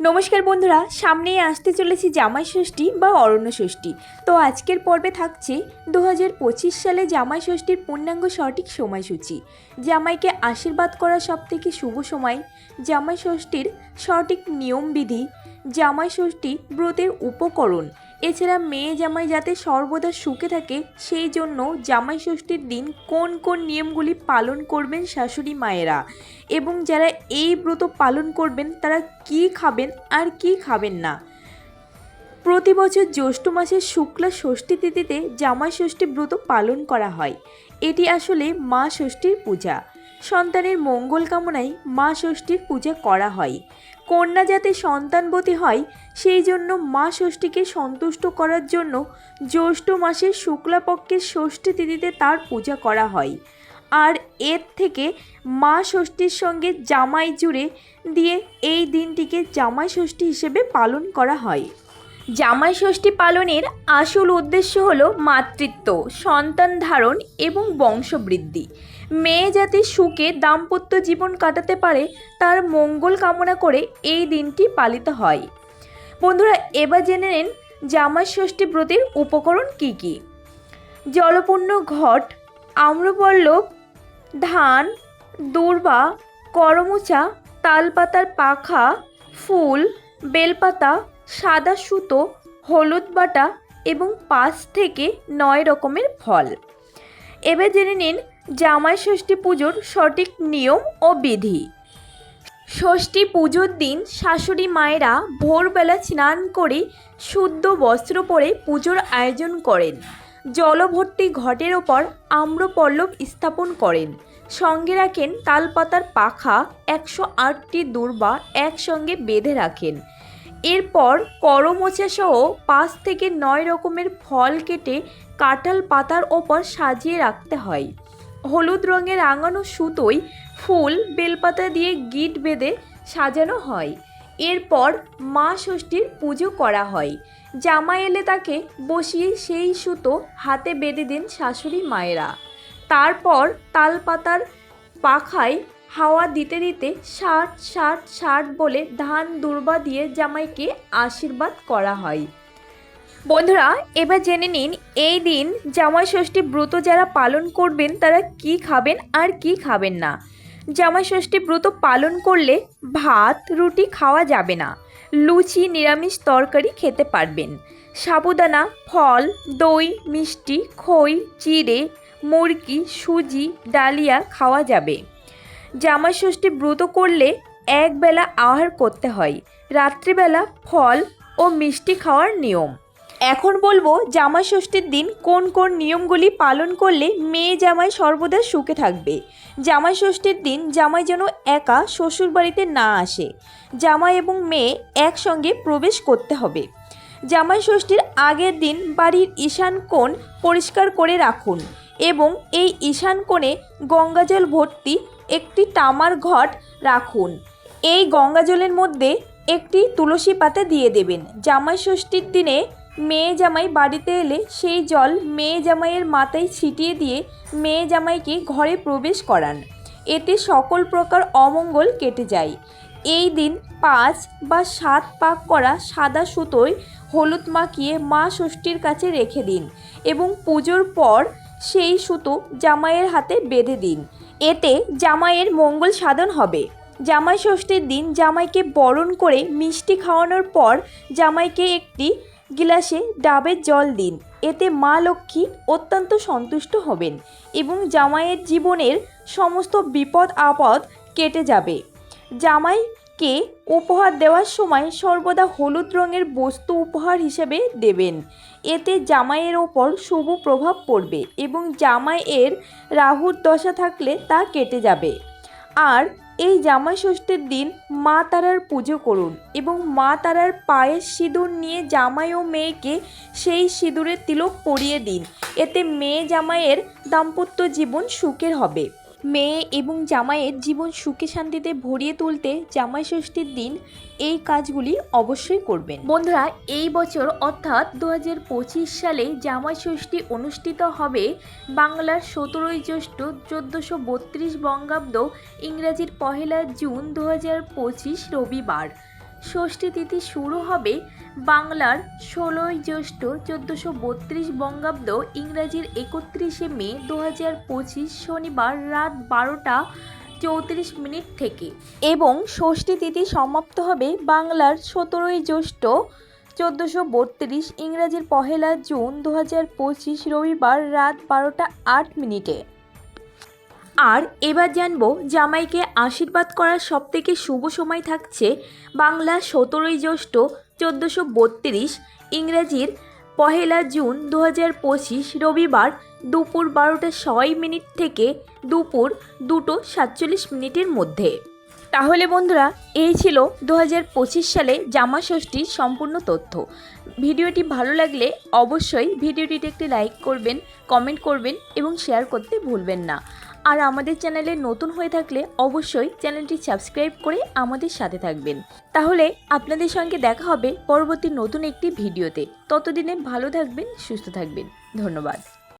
নমস্কার বন্ধুরা, সামনেই আসতে চলেছে জামাই ষষ্ঠী বা অরণ্য ষষ্ঠী তো আজকের পর্বে থাকছে দু পঁচিশ সালে জামাই ষষ্ঠীর পূর্ণাঙ্গ সঠিক সময়সূচি। জামাইকে আশীর্বাদ করার সবথেকে শুভ সময় জামাই ষষ্ঠীর সঠিক নিয়মবিধি জামাই ষষ্ঠী ব্রতের উপকরণ এছাড়া মেয়ে জামাই যাতে সর্বদা সুখে থাকে, সেই জন্য জামাই ষষ্ঠীর দিন কোন কোন নিয়মগুলি পালন করবেন শাশুড়ি মায়েরা? এবং যারা এই ব্রত পালন করবেন, তারা কি খাবেন আর কি খাবেন না? প্রতি বছর জ্যৈষ্ঠ মাসের শুক্লা ষষ্ঠী তিথিতে জামাই ষষ্ঠী ব্রত পালন করা হয়। এটি আসলে মা ষষ্ঠীর পূজা। সন্তানের মঙ্গল কামনায় মা ষষ্ঠীর পূজা করা হয়। কন্যা যাতে সন্তানবতী হয়, সেই জন্য মা ষষ্ঠীকে সন্তুষ্ট করার জন্য জ্যৈষ্ঠ মাসের শুক্লাপক্ষের ষষ্ঠী তিথিতে তার পূজা করা হয়। আর এর থেকে মা ষষ্ঠীর সঙ্গে জামাই জুড়ে দিয়ে এই দিনটিকে জামাই ষষ্ঠী হিসেবে পালন করা হয়। জামাই ষষ্ঠী পালনের আসল উদ্দেশ্য হল মাতৃত্ব, সন্তান ধারণ এবং বংশবৃদ্ধি। মেয়ে যাতে সুখে দাম্পত্য জীবন কাটাতে পারে, তার মঙ্গল কামনা করে এই দিনটি পালিত হয়। বন্ধুরা, এবার জেনে নেন জামাই ষষ্ঠী ব্রতের উপকরণ কী কী? জলপূর্ণ ঘট, আম্রপল্লব, ধান, দূর্বা, করমোচা, তালপাতার পাখা, ফুল, বেলপাতা সাদা সুতো, হলুদ বাটা এবং পাঁচ থেকে নয় রকমের ফল। এবার জেনে নিন জামাই ষষ্ঠী পুজোর সঠিক নিয়ম ও বিধি। ষষ্ঠী পুজোর দিন শাশুড়ি মায়েরা ভোরবেলা স্নান করে শুদ্ধ বস্ত্র পরে পুজোর আয়োজন করেন। জলভর্তি ঘটের ওপর আম্রপল্লব স্থাপন করেন। সঙ্গে রাখেন তালপাতার পাখা একশো আটটি দূর্বা একসঙ্গে বেঁধে রাখেন। এরপর করমোচা সহ পাঁচ থেকে নয় রকমের ফল কেটে কাঁঠাল পাতার ওপর সাজিয়ে রাখতে হয়। হলুদ রঙের রাঙানো সুতোয় ফুল বেলপাতা দিয়ে গিট বেঁধে সাজানো হয়। এরপর মা ষষ্ঠীর পুজো করা হয়। জামা এলে তাকে বসিয়ে সেই সুতো হাতে বেঁধে দেন শাশুড়ি মায়েরা। তারপর তালপাতার পাখায় হাওয়া দিতে দিতে ষাট ষাট ষাট বলে ধান দুর্বা দিয়ে জামাইকে আশীর্বাদ করা হয়। বন্ধুরা, এবার জেনে নিন, এই দিন জামাই ষষ্ঠী ব্রত যারা পালন করবেন, তারা কি খাবেন আর কি খাবেন না? জামাই ষষ্ঠী ব্রত পালন করলে ভাত, রুটি খাওয়া যাবে না। লুচি, নিরামিষ তরকারি খেতে পারবেন। সাবুদানা, ফল, দই, মিষ্টি, খই, চিড়ে, মুরগি, সুজি, ডালিয়া খাওয়া যাবে। জামাই ষষ্ঠী ব্রত করলে একবেলা আহার করতে হয়, রাত্রিবেলা ফল ও মিষ্টি খাওয়ার নিয়ম। এখন বলব জামাই ষষ্ঠীর দিন কোন কোন নিয়মগুলি পালন করলে মেয়ে জামাই সর্বদা সুখে থাকবে। জামাই ষষ্ঠীর দিন জামাই যেন একা শ্বশুরবাড়িতে না আসে, জামাই এবং মেয়ে একসঙ্গে প্রবেশ করতে হবে। জামাই ষষ্ঠীর আগের দিন বাড়ির ঈশান কোণ পরিষ্কার করে রাখুন এবং এই ঈশান কোণে গঙ্গাজল ভর্তি একটি তামার ঘট রাখুন। এই গঙ্গাজলের মধ্যে একটি তুলসী পাতা দিয়ে দেবেন। জামাই ষষ্ঠীর দিনে মেয়ে জামাই বাড়িতে এলে সেই জল মেয়ে জামাইয়ের মাথায় ছিটিয়ে দিয়ে মেয়ে জামাইকে ঘরে প্রবেশ করান। এতে সকল প্রকার অমঙ্গল কেটে যায়। এই দিন পাঁচ বা সাত পাক করা সাদা সুতোয় হলুদ মাখিয়ে মা ষষ্ঠীর কাছে রেখে দিন এবং পুজোর পর সেই সুতো জামাইয়ের হাতে বেঁধে দিন। এতে জামাইয়ের মঙ্গল সাধন হবে। জামাই ষষ্ঠীর দিন জামাইকে বরণ করে মিষ্টি খাওয়ানোর পর জামাইকে একটি গিলাসে ডাবের জল দিন। এতে মা লক্ষ্মী অত্যন্ত সন্তুষ্ট হবেন এবং জামাইয়ের জীবনের সমস্ত বিপদ আপদ কেটে যাবে। জামাইকে উপহার দেওয়ার সময় সর্বদা হলুদ রঙের বস্তু উপহার হিসেবে দেবেন। এতে জামাইয়ের ওপর শুভ প্রভাব পড়বে এবং জামাইয়ের রাহুর দশা থাকলে তা কেটে যাবে। আর এই জামাই ষষ্ঠীর দিন মা তারার পুজো করুন এবং মা তারার পায়ের সিঁদুর নিয়ে জামাই ও মেয়েকে সেই সিঁদুরের তিলক পরিয়ে দিন। এতে মেয়ে জামাইয়ের দাম্পত্য জীবন সুখের হবে। মেয়ে এবং জামাইয়ের জীবন সুখে শান্তিতে ভরিয়ে তুলতে জামাই ষষ্ঠীর দিন এই কাজগুলি অবশ্যই করবেন। বন্ধুরা, এই বছর অর্থাৎ দু হাজার পঁচিশ সালে জামাই ষষ্ঠী অনুষ্ঠিত হবে বাংলার সতেরোই জ্যৈষ্ঠ চোদ্দোশো বত্রিশ বঙ্গাব্দ ইংরাজির পহেলা জুন দু হাজার পঁচিশ রবিবার। ষষ্ঠী তিথি শুরু হবে বাংলার ষোলোই জ্যৈষ্ঠ চোদ্দোশো বত্রিশ বঙ্গাব্দ ইংরাজির একত্রিশে মে দু হাজার পঁচিশ শনিবার রাত বারোটা চৌত্রিশ মিনিট থেকে। এবং ষষ্ঠী তিথি সমাপ্ত হবে বাংলার সতেরোই জ্যৈষ্ঠ চোদ্দোশো বত্রিশ ইংরাজির পহেলা জুন দু হাজার পঁচিশ রবিবার রাত বারোটা আট মিনিটে। আর এবার জানব জামাইকে আশীর্বাদ করার সবথেকে শুভ সময় থাকছে বাংলা সতেরোই জ্যৈষ্ঠ চোদ্দোশো বত্রিশ ইংরাজির পহেলা জুন দু হাজার পঁচিশ রবিবার দুপুর বারোটা ছয় মিনিট থেকে দুপুর দুটো সাতচল্লিশ মিনিটের মধ্যে। তাহলে বন্ধুরা, এই ছিল দু হাজার পঁচিশ সালে জামা ষষ্ঠীর সম্পূর্ণ তথ্য। ভিডিওটি ভালো লাগলে অবশ্যই ভিডিওটিতে একটি লাইক করবেন, কমেন্ট করবেন এবং শেয়ার করতে ভুলবেন না। আর আমাদের চ্যানেলে নতুন হয়ে থাকলে অবশ্যই চ্যানেলটি সাবস্ক্রাইব করে আমাদের সাথে থাকবেন। তাহলে আপনাদের সঙ্গে দেখা হবে পরবর্তী নতুন একটি ভিডিওতে। ততদিনে ভালো থাকবেন, সুস্থ থাকবেন। ধন্যবাদ।